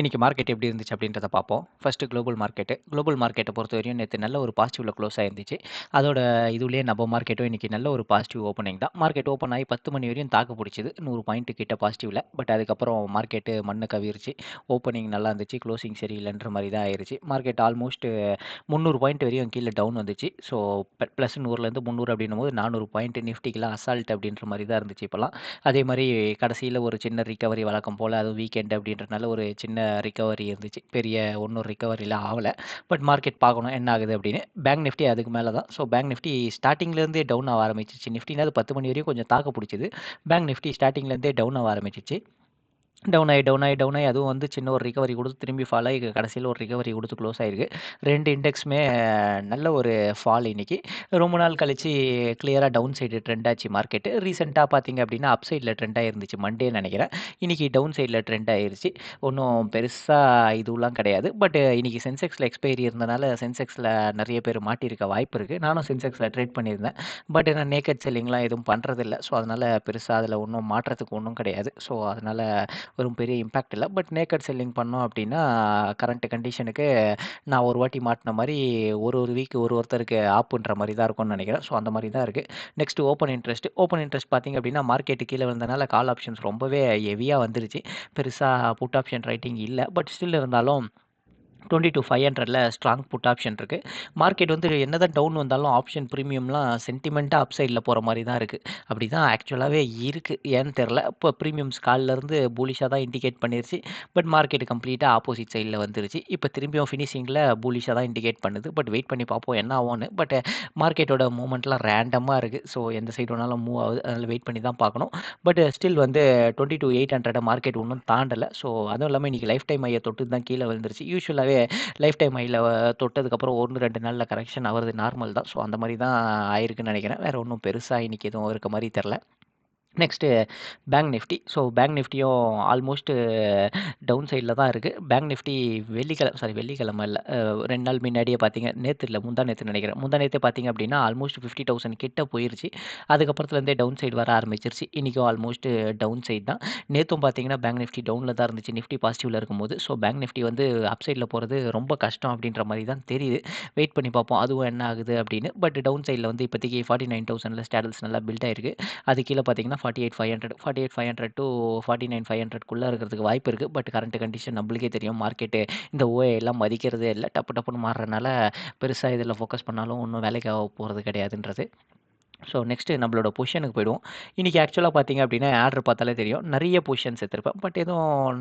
இன்றைக்கி மார்க்கெட் எப்படி இருந்துச்சு அப்படின்றத பார்ப்போம். First global market. குளோபல் மார்க்கெட்டை பொறுத்த வரையும் நேற்று நல்ல ஒரு பாசிட்டிவில் க்ளோஸ் ஆயிருந்துச்சு. அதோட இதுலேயே நம்ம மார்க்கெட்டும் இன்றைக்கி நல்ல ஒரு பாசிட்டிவ் ஓப்பனிங் தான். மார்க்கெட் ஓப்பன் ஆகி 10 மணி வரையும் தாக்கு பிடிச்சிது நூறு பாயிண்ட் கிட்ட பாசிட்டிவ்ல. பட் அதுக்கப்புறம் மார்க்கெட்டு மண்ணை கவிருச்சு ஓப்பனிங் நல்லா இருந்துச்சு. க்ளோசிங் சரியில்லைன்ற மாதிரி தான் ஆயிருச்சு. மார்க்கெட் ஆல்மோஸ்ட் 300 பாயிண்ட் வரையும் கீழே டவுன் வந்துச்சு. ஸோ ப ப்ளஸ் 100லேருந்து 300 அப்படின்னும்போது 400 பாயிண்ட் நிஃப்டிக்கெலாம் அசால்ட் அப்படின்ற மாதிரி தான் இருந்துச்சு இப்போலாம் அதே மாதிரி கடைசியில் ஒரு சின்ன ரிகவரி வழக்கம் போல் அதுவும் வீக்கெண்ட் அப்படின்றனால ஒரு சின்ன ரிகவரி இருந்துச்சு. பெரிய ஒன்றும் ரிகவரிலாம் ஆகலை பட் மார்க்கெட் பார்க்கணும் என்ன ஆகுது அப்படின்னு. பேங்க் நிஃப்டி அதுக்கு மேலே தான். ஸோ பேங்க் நிஃப்டி ஸ்டார்டிங்லேருந்தே டவுன் ஆக ஆரம்பிச்சுருச்சு. நிஃப்டினாவது 10 மணி வரையும் கொஞ்சம் தாக்கு பிடிச்சிது பேங்க் நிஃப்டி ஸ்டார்டிங்லேருந்தே டவுன் ஆக ஆரம்பிச்சிச்சு டவுன் ஆகி டவுன் ஆகி டவுன் ஆகி அதுவும் வந்து சின்ன ஒரு ரிகவரி கொடுத்து திரும்பி ஃபால் ஆகி கடைசியில் ஒரு ரிகவரி கொடுத்து க்ளோஸ் ஆகிருக்கு ரெண்டு இண்டெக்ஸுமே நல்ல ஒரு ஃபால் இன்னைக்கு. ரொம்ப நாள் கழிச்சு கிளியராக டவுன் சைடு ட்ரெண்ட் ஆச்சு மார்க்கெட்டு. ரீசெண்டாக பார்த்தீங்க அப்படின்னா, அப் சைடில் ட்ரெண்டாக இருந்துச்சு மண்டேன்னு நினைக்கிறேன் இன்னைக்கு டவுன் சைடில் ட்ரெண்ட் ஆயிருச்சு. ஒன்றும் பெருசாக இதுவெல்லாம் கிடையாது. பட் இன்றைக்கி சென்செக்ஸில் எக்ஸ்பைரி இருந்தனால சென்செக்ஸில் நிறைய பேர் மாட்டியிருக்க வாய்ப்பு இருக்குது நானும் சென்செக்ஸில் ட்ரேட் பண்ணியிருந்தேன். பட் நான் நேக்கட் செல்லிங்லாம் எதுவும் பண்ணுறதில்ல ஸோ அதனால் பெருசாக அதில் ஒன்றும் மாற்றத்துக்கு ஒன்றும் கிடையாது. ஸோ அதனால் ஒரு பெரிய இம்பாக்ட் இல்லை பட் நேக்கட் செல்லிங் பண்ணோம் அப்படின்னா, கரண்ட் கண்டிஷனுக்கு நான் ஒரு வாட்டி மாட்டின மாதிரி ஒரு ஒரு வீக் ஒரு ஒருத்தருக்கு ஆப்புன்ற மாதிரி தான் இருக்கும்னு நினைக்கிறேன் ஸோ அந்த மாதிரி தான் இருக்குது next open interest. Open interest பார்த்தீங்க அப்படின்னா, மார்க்கெட் கீழே விழுந்தனால கால் ஆப்ஷன்ஸ் ரொம்பவே ஹெவியாக வந்துருச்சு. பெருசாக புட் ஆப்ஷன் ரைட்டிங் இல்லை பட் ஸ்டில் இருந்தாலும் 20-500ல ஸ்ட்ராங் புட் ஆப்ஷன் இருக்குது மார்க்கெட் வந்து என்னதான் டவுன் வந்தாலும் ஆப்ஷன் ப்ரீமியம்லாம் சென்டிமெண்ட்டாக அப் சைடில் போகிற மாதிரி தான் அப்படி தான் ஆக்சுவலாகவே இருக்குது ஏன்னு தெரில இப்போ ப்ரீமியம்ஸ் காலைலருந்து பூலிஷாக தான் இண்டிகேட் பண்ணிருச்சு. பட் மார்க்கெட் கம்ப்ளீட்டாக ஆப்போசிட் சைடில் வந்துருச்சு. இப்போ திரும்பியும் ஃபினிஷிங்கில் பூலிஷாக தான் இண்டிகேட் பண்ணுது. பட் வெயிட் பண்ணி பார்ப்போம் என்ன ஆகும்னு. பட் மார்க்கெட்டோட மூமெண்ட்லாம் ரேண்டமாக இருக்குது ஸோ எந்த சைடு வேணாலும் மூவ் ஆகுது. அதனால் வெயிட் பண்ணி தான் பார்க்கணும். பட் ஸ்டில் eh, வந்து 20-800 மார்க்கெட் ஒன்றும் தாண்டல. ஸோ அதுவும் இல்லாமல் இன்னைக்கு லைஃப் டைம் ஐயா தொட்டு தான் கீழே வந்துருச்சு யூஸ்வலாகவே லைஃப் டைம் ஐயில் தொட்டதுக்கப்புறம் ஒன்று ரெண்டு நாளில் கரெக்ஷன் ஆகிறது நார்மல் தான். ஸோ அந்த மாதிரி தான் ஆயிருக்குன்னு நினைக்கிறேன் வேற ஒன்றும் பெருசாக இன்றைக்கி எதுவும் இருக்க மாதிரி தெரில next bank Nifty. So bank நிஃப்டியும் almost down சைடில் தான் இருக்குது பேங்க் நிஃப்டி வெள்ளிக்கிழமை சாரி வெள்ளிக்கிழம இல்லை ரெண்டு நாள் முன்னாடியே பார்த்தீங்க நேற்று இல்லை முந்தா நேற்று நினைக்கிறேன் முந்தா நேற்று பார்த்தீங்க அப்படின்னா, ஆல்மோஸ்ட் 50,000 கிட்ட போயிருச்சு. அதுக்கப்புறத்துலேருந்தே டவுன் சைடு வர ஆரம்பிச்சிருச்சு. இன்றைக்கும் ஆல்மோஸ்ட் டவுன் சைட் தான். நேற்றும் பார்த்தீங்கன்னா, பேங்க் நிஃப்டி டவுனில் தான் இருந்துச்சு. நிஃப்டி பாசிட்டிவில் இருக்கும்போது. ஸோ பேங்க் நிஃப்டி வந்து அப் சைடில் போகிறது ரொம்ப கஷ்டம் அப்படின்ற மாதிரி தான் தெரியுது. வெயிட் பண்ணி பார்ப்போம். அதுவும் என்ன ஆகுது அப்படின்னு. பட் டவுன் சைடில் வந்து இப்போதைக்கு 49,000ல ஸ்டேடல்ஸ் நல்லா பில்ட் ஆயிருக்கு. அது கீழே பார்த்தீங்கன்னா forty eight five hundred forty eight five hundred to forty nine five ஹண்ட்ரட்குள்ளே இருக்கிறதுக்கு வாய்ப்பு இருக்குது பட் கரண்ட் கண்டிஷன் நம்மளுக்கே தெரியும். மார்க்கெட்டு இந்த ஓஏ எல்லாம் மதிக்கிறதே இல்லை டப்பு டப்புன்னு மாறுறனால பெருசாக இதில் ஃபோக்கஸ் பண்ணாலும் ஒன்றும் வேலைக்கு ஆக கிடையாதுன்றது. ஸோ நெக்ஸ்ட்டு நம்மளோட பொசிஷனுக்கு போயிடுவோம். இன்னைக்கு ஆக்சுவலாக பார்த்தீங்க அப்படின்னா, ஆர்டர் பார்த்தாலே தெரியும். நிறைய பொசிஷன்ஸ் எடுத்திருப்பேன். பட் எதுவும்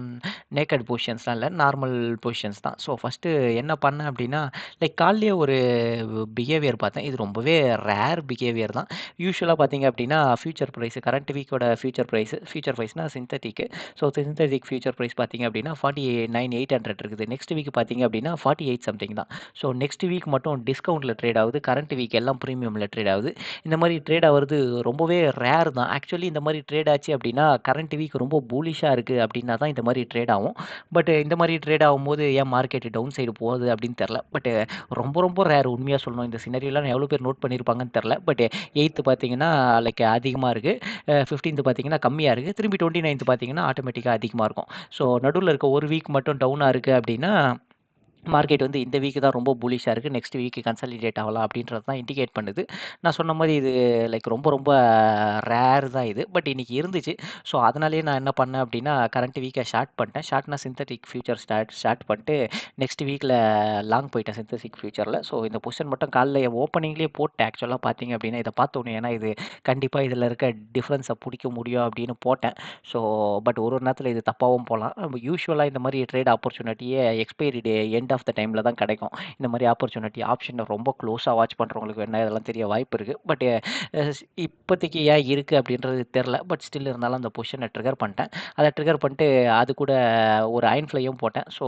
நேக்கட் பொசிஷன்ஸ்லாம் இல்லை நார்மல் பொசிஷன்ஸ் தான். ஸோ ஃபஸ்ட்டு என்ன பண்ணேன் அப்படின்னா, லைக் காலைலயே ஒரு பிஹேவியர் பார்த்தேன். இது ரொம்பவே ரேர் பிஹேவியர் தான். யூஸ்வலாக பார்த்தீங்க அப்படின்னா, ஃபியூச்சர் ப்ரைஸ் கரண்ட் வீக்கோட ஃபியூச்சர் ப்ரைஸ் ஃபியூச்சர் ப்ரைஸ்னால் சிந்தட்டிக்கு ஸோ சிந்தட்டிக் ஃபியூச்சர் ப்ரைஸ் பார்த்தீங்க அப்படின்னா 49,800 இருக்குது. நெக்ஸ்ட் வீக் பார்த்தீங்க அப்படின்னா 48 சம்திங் தான். ஸோ நெக்ஸ்ட் வீக் மட்டும் டிஸ்கவுண்ட்டில் ட்ரேட் ஆகுது. கரண்ட் வீக் எல்லாம் ப்ரீமியமில் ட்ரேட் ஆகுது. இந்த மாதிரி மாதிரி ட்ரேட் ஆகிறது ரொம்பவே ரேர் தான். ஆக்சுவலி இந்த மாதிரி ட்ரேட் ஆச்சு அப்படின்னா, கரண்ட் வீக் ரொம்ப பூலிஷாக இருக்குது அப்படின்னா தான் இந்த மாதிரி ட்ரேட் ஆகும். பட் இந்த மாதிரி ட்ரேட் ஆகும்போது ஏன் மார்க்கெட் டவுன் சைடு போகுது அப்படின்னு தெரில பட் ரொம்ப ரொம்ப ரேர் உண்மையாக சொல்லணும். இந்த சினரியெல்லாம் எவ்வளோ பேர் நோட் பண்ணியிருப்பாங்கன்னு தெரில பட் எயித்து பார்த்தீங்கன்னா, லைக் அதிகமாக இருக்குது ஃபிஃப்டீன்த்து பார்த்தீங்கன்னா கம்மியாக இருக்குது திரும்பி 29த் பார்த்தீங்கன்னா, ஆட்டோமேட்டிக்காக அதிகமாக இருக்கும். ஸோ நடுவில் இருக்க ஒரு வீக் மட்டும் டவுனாக இருக்கு அப்படின்னா, மார்க்கெட் வந்து இந்த வீக் தான் ரொம்ப புலிஷாக இருக்குது நெக்ஸ்ட் வீக் கன்சாலிடேட் ஆகலாம் அப்படின்றது தான் இண்டிகேட் பண்ணுது. நான் சொன்ன மாதிரி இது லைக் ரொம்ப ரொம்ப ரேர் தான் இது. பட் இன்றைக்கி இருந்துச்சு. ஸோ அதனாலேயே நான் என்ன பண்ணேன் அப்படின்னா, கரண்ட் வீக்கை ஷார்ட் பண்ணிட்டேன். ஷார்ட்னா சிந்தட்டிக் ஃபியூச்சர் ஸ்டார்ட் ஷார்ட் பண்ணிட்டு நெக்ஸ்ட் வீக்கில் லாங் போயிட்டேன் சிந்தெடிக் ஃபியூச்சரில் ஸோ இந்த பொசிஷன் மட்டும் காலைல ஓப்பனிங்லேயே போட்டேன். ஆக்சுவலாக பார்த்தீங்க அப்படின்னா, இதை பார்த்தோன்னு ஏன்னா இது கண்டிப்பாக இதில் இருக்க டிஃப்ரென்ஸை பிடிக்க முடியும் அப்படின்னு போட்டேன். ஸோ பட் ஒரு ஒரு நேரத்தில் இது தப்பாகவும் போகலாம் நம்ம யூஸ்வலாக இந்த மாதிரி trade ஆப்பர்ச்சுனிட்டியே expiry day end of the டைமில் தான் கிடைக்கும். இந்த மாதிரி ஆப்பர்ச்சுனிட்டி ஆப்ஷனை ரொம்ப க்ளோஸாக வாட்ச் பண்ணுறவங்களுக்கு என்ன இதெல்லாம் தெரிய வாய்ப்பு இருக்குது பட் eh, eh, இப்போதைக்கு ஏன் இருக்குது அப்படின்றது தெரில பட் ஸ்டில் இருந்தாலும் அந்த பொசிஷனை ட்ரிகர் பண்ணிட்டேன். அதை ட்ரிகர் பண்ணிட்டு அது கூட ஒரு அயன் ஃப்ளையும் போட்டேன். ஸோ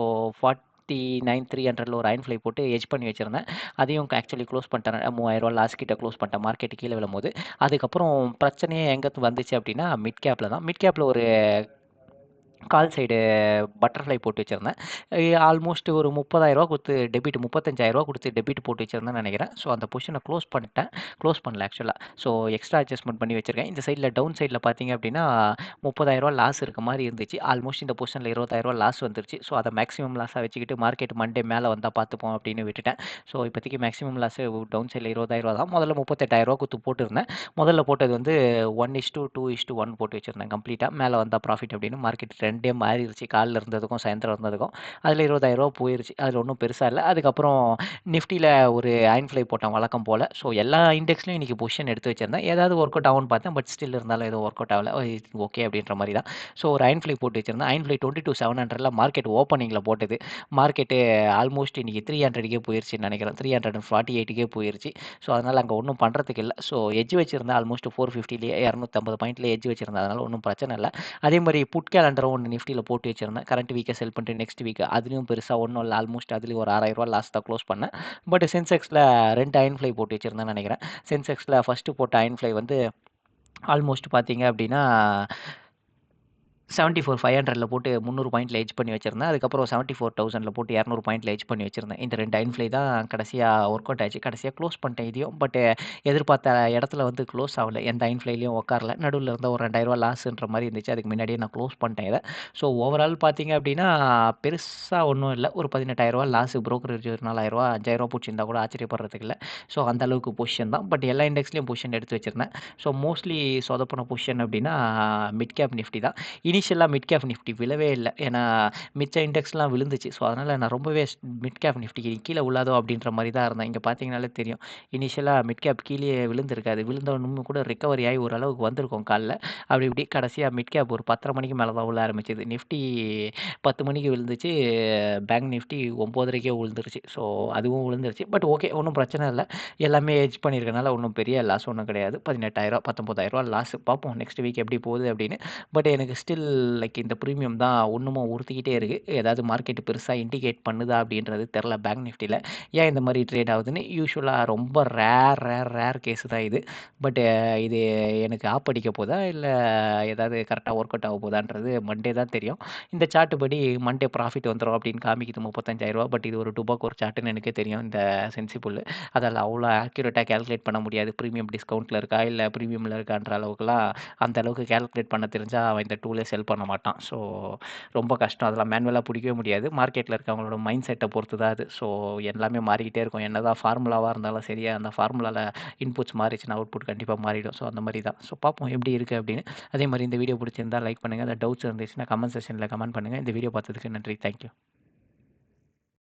49,300ல ஒரு அயன் ஃப்ளை போட்டு ஹெட்ஜ் பண்ணி வச்சிருந்தேன். அதையும் ஆக்சுவலி க்ளோஸ் பண்ணிட்டேன். மூவாயிரரூவா லாஸ்ட் கிட்ட க்ளோஸ் பண்ணிட்டேன். மார்க்கெட் கீழே விழும்போது. அதுக்கப்புறம் பிரச்சனையே எங்கே வந்துச்சு அப்படின்னா, மிட் கேப்பில் தான். மிட் கேப்பில் ஒரு கால் சைடு பட்டர்ஃப்ளை போட்டு வச்சுருந்தேன் ஆல்மோஸ்ட் ஒரு முப்பதாயிரரூவா கொடுத்து டெபிட் முப்பத்தஞ்சாயிரரூவா கொடுத்து டெபிட் போட்டு வச்சிருந்தேன்னு நினைக்கிறேன் ஸோ அந்த பொசிஷனை க்ளோஸ் பண்ணிட்டேன். க்ளோஸ் பண்ணல ஆக்சுவலாக ஸோ எக்ஸ்ட்ரா அட்ஜஸ்ட்மெண்ட் பண்ணி வச்சிருக்கேன். இந்த சைடில் டவுன் சைடில் பார்த்தீங்க அப்படின்னா முப்பதாயிரரூவா லாஸ் இருக்க மாதிரி இருந்துச்சு. ஆல்மோஸ்ட் இந்த பொசிஷனில் இருபதாயிரரூவா லாஸ் வந்துருச்சு. ஸோ அதை மேக்ஸிமம் லாஸாக வச்சுக்கிட்டு மார்க்கெட் மண்டே மேலே வந்தால் பார்த்துப்போம் அப்படின்னு விட்டுட்டேன். ஸோ இப்போதைக்கு மேக்ஸிமம் லாஸ் டவுன் சைடில் இருபதாயிரரூவா தான். முதல்ல ரூ. 38,000 குடுத்து போட்டிருந்தேன். முதல்ல போட்டது வந்து 1:2:1 போட்டு வச்சிருந்தேன் கம்ப்ளீட்டாக மேலே வந்தால் ப்ராஃபிட் அப்படின்னு மார்க்கெட் ரெண்டே மாறிடுச்சு காலில் இருந்ததுக்கும், சாயந்தரம் இருந்ததுக்கும். அதில் இருபதாயிரம் 20,000 போயிருச்சு. அதுல ஒன்றும் பெருசாக இல்லை அதுக்கப்புறம் நிஃப்டியில் ஒரு அயன் ஃப்ளை போட்டேன் வழக்கம் போல. ஸோ எல்லா இண்டெக்ஸ்லையும் இன்றைக்கி பொசிஷன் எடுத்து வச்சிருந்தேன். ஏதாவது ஒர்க் அவுட் ஆகும்னு பார்த்தேன். பட் ஸ்டில் இருந்தாலும் எதுவும் ஒர்க் அவுட் ஆகல. ஓகே அப்படின்ற மாதிரி தான். ஸோ ஒரு அயன் ஃப்ளை போட்டு வச்சிருந்தேன். அயன் ஃப்ளை 22,700ல மார்க்கெட் ஓப்பனிங்கில் போட்டது. மார்க்கெட்டு ஆல்மோஸ்ட் இன்னைக்கு 300க்கே போயிருச்சுன்னு நெனைக்கிறேன். 348க்கே போயிருச்சு. ஸோ அதனால் அங்கே ஒன்றும் பண்ணுறதுக்கு இல்லை ஸோ எட்ஜ் வச்சுருந்தேன் ஆல்மோஸ்ட் 450லயே 250 பாயிண்ட்ல எட்ஜ் வச்சுருந்தேன் அதனால் ஒன்றும் பிரச்சனை இல்லை அதே மாதிரி புட் கேலண்டரும் ஒன்று நிஃப்டியில் போட்டு வச்சிருந்தேன். கரண்ட் வீக்கை செல் பண்ணிட்டு நெக்ஸ்ட் வீக் அதுலேயும் பெருசாக ஒன்றும் இல்லை ஆல்மோஸ்ட் அதுலேயும் ஒரு ரூ. 6,000 லாஸ் தான் க்ளோஸ் பண்ணேன். பட் சென்செக்ஸில் ரெண்டு அயன் ஃப்ளை போட்டு வச்சிருந்தேன் நினைக்கிறேன் சென்செக்ஸில் ஃபஸ்ட்டு போட்ட அயன் ஃப்ளை வந்து ஆல்மோஸ்ட் பார்த்தீங்க அப்படின்னா செவன்ட்டி ஃபோர் ஃபைவ் ஹண்ட்ரட்ல போட்டு 300 பாயிண்ட்ல ஹெச் பண்ணி வச்சிருந்தேன். அதுக்கப்புறம் 74,000ல போட்டு 200 பாயிண்ட்ல எட்ஜ் பண்ணி வச்சிருந்தேன். இந்த 2 அயர்ன் ஃப்ளை தான் கடைசியாக ஒர்க் அவுட் ஆச்சு. கடைசியாக க்ளோஸ் பண்ணிட்டேன் இதையும். பட் எதிர்பார்த்த இடத்துல வந்து க்ளோஸ் ஆகலை எந்த ஐன்ஃப்ளைலையும் உட்காரல. நடுவில் இருந்த ஒரு ரெண்டாயிரரூவா லாஸ்ன்ற மாதிரி இருந்துச்சு. அதுக்கு முன்னாடியே நான் க்ளோஸ் பண்ணிட்டேன் இதை ஸோ ஓவரால் பார்த்தீங்க அப்படின்னா பெருசாக ஒன்றும் இல்லை ஒரு பதினெட்டாயிரரூவா லாஸ் புரோக்கரேஜ் ஒரு ரூ. 4,000 ரூ. 5,000 புடிச்சிருந்தா கூட ஆச்சரியப்படுறதுக்கு இல்லை ஸோ அந்த அளவுக்கு பொசிஷன் தான். பட் எல்லா இண்டெக்ஸ்லையும் பொசிஷன் எடுத்து வச்சிருந்தேன். ஸோ மோஸ்ட்லி சொதப்பன பொசிஷன் அப்படின்னா மிட் கேப் நிஃப்டி தான். இனி இனிஷியலாக மிட் கேப் நிஃப்டி விழவே இல்லை ஏன்னா மிச்ச இண்டெக்ஸ்லாம் விழுந்துச்சு. ஸோ அதனால் நான் ரொம்பவே மிட் கேப் நிஃப்டிக்கு கீழே உள்ளாதோ அப்படின்ற மாதிரி தான் இருந்தேன். இங்கே பார்த்தீங்கனாலே தெரியும். இனிஷியலாக மிட் கேப் கீழே விழுந்திருக்காது. விழுந்தவனும் கூட ரிக்கவரி ஆகி ஓரளவுக்கு வந்திருக்கும் காலைல. அப்படி இப்படி கடைசியாக மிட் கேப் ஒரு பத்தரை மணிக்கு மேலே தான் உள்ள ஆரம்பிச்சது. நிஃப்டி 10 மணிக்கு விழுந்துச்சு. பேங்க் நிஃப்டி 9:30க்கே விழுந்துருச்சு. ஸோ அதுவும் விழுந்துருச்சு. பட் ஓகே ஒன்றும் பிரச்சனை இல்லை எல்லாமே எட்ஜ் பண்ணியிருக்கனால ஒன்றும் பெரிய லாஸ் ஒன்றும் கிடையாது. 18,000 19,000 லாஸ் பார்ப்போம் நெக்ஸ்ட் வீக் எப்படி போகுது அப்படின்னு பட் எனக்கு ஸ்டில் லைக் இந்த ப்ரீமியம் தான் இன்னமும் உறுத்திக்கிட்டே இருக்குது ஏதாவது மார்க்கெட் பெருசாக இண்டிகேட் பண்ணுதா அப்படின்றது தெரில பேங்க் நிஃப்டியில் ஏன் இந்த மாதிரி ட்ரேட் ஆகுதுன்னு யூஸ்வலாக ரொம்ப ரேர் ரேர் ரேர் கேஸ் தான் இது. பட் இது எனக்கு ஆப் அடிக்க போதா? இல்லை ஏதாவது கரெக்டாக ஒர்க் அவுட் ஆக போதான்றது மண்டே தான் தெரியும். இந்த சார்ட்டு படி மண்டே ப்ராஃபிட் வந்துடும் அப்படின்னு காமிக்குது முப்பத்தஞ்சாயிரரூபா பட் இது ஒரு டுபாக் ஒரு சார்ட்டுன்னு எனக்கே தெரியும். இந்த சென்சிபிள். அதில் அவ்வளோ ஆக்யூரேட்டாக கேல்குலேட் பண்ண முடியாது. ப்ரீமியம் டிஸ்கவுண்ட்டில் இருக்கா? இல்லை ப்ரீமியமில் இருக்கான்ற அளவுக்குலாம் அந்த அளவுக்கு கால்குலேட் பண்ண தெரிஞ்சால் அவன் இந்த லேஸ் செல் பண்ண மாட்டான். ஸோ ரொம்ப கஷ்டம். அதெல்லாம் மேனுவலாக பிடிக்கவே முடியாது. மார்க்கெட்டில் இருக்கவங்களோட மைண்ட் செட்டை பொறுத்து தான் அது. ஸோ எல்லாமே மாறிக்கிட்டே இருக்கும். என்னதான் ஃபார்முலாவாக இருந்தாலும் சரி, அந்த ஃபார்முலாவில் இன்புட்ஸ் மாறிச்சுன்னா அவுட்புட் கண்டிப்பாக மாறிடும். ஸோ அந்த மாதிரி தான். ஸோ பார்ப்போம் எப்படி இருக்குது அப்படின்னு அதே மாதிரி இந்த வீடியோ பிடிச்சிருந்தால் லைக் பண்ணுங்கள் அந்த டவுட்ஸ் இருந்துச்சுன்னா கமெண்ட் செஷனில் கமெண்ட் பண்ணுங்க. இந்த வீடியோ பார்த்ததுக்கு நன்றி. Thank you.